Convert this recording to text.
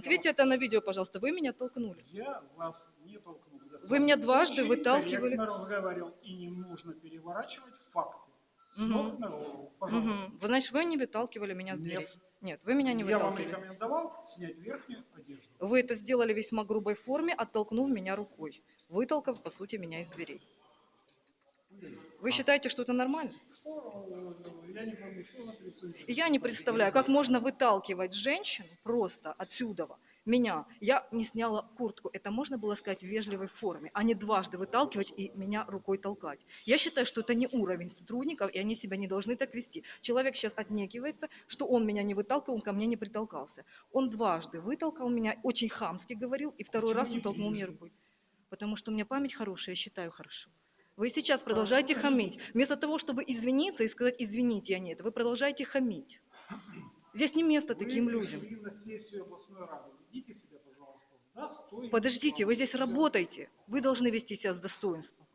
Ответьте это на видео, пожалуйста. Вы меня толкнули. Я вас не толкнул. Я Вы меня дважды выталкивали. корректно разговаривал, и не нужно переворачивать факты. С Мгм. ног на голову, пожалуйста. Мгм. Вы, значит, вы не выталкивали меня с Нет. дверей? Нет, вы меня не Я вам выталкивали. рекомендовал снять верхнюю одежду. Вы это сделали в весьма грубой форме, оттолкнув меня рукой, вытолкав, по сути, меня из дверей. Вы считаете, что это нормально? Что, я не представляю, как можно выталкивать женщину просто отсюда, меня. Я не сняла куртку. Это можно было сказать в вежливой форме, а не дважды выталкивать и меня рукой толкать. Я считаю, что это не уровень сотрудников, и они себя не должны так вести. Человек сейчас отнекивается, что он меня не выталкивал, он ко мне не притолкался. Он дважды вытолкал меня, очень хамски говорил, и второй Почему раз он толкнул меня рукой. Потому что у меня память хорошая, я считаю хорошо. Вы сейчас продолжаете хамить. Вместо того, чтобы извиниться и сказать «извините, я не это», вы продолжаете хамить. Здесь не место таким людям. пришли на сессию областной рады. Ведите себя, пожалуйста, с достоинством. Подождите, вы здесь работаете. Вы должны вести себя с достоинством.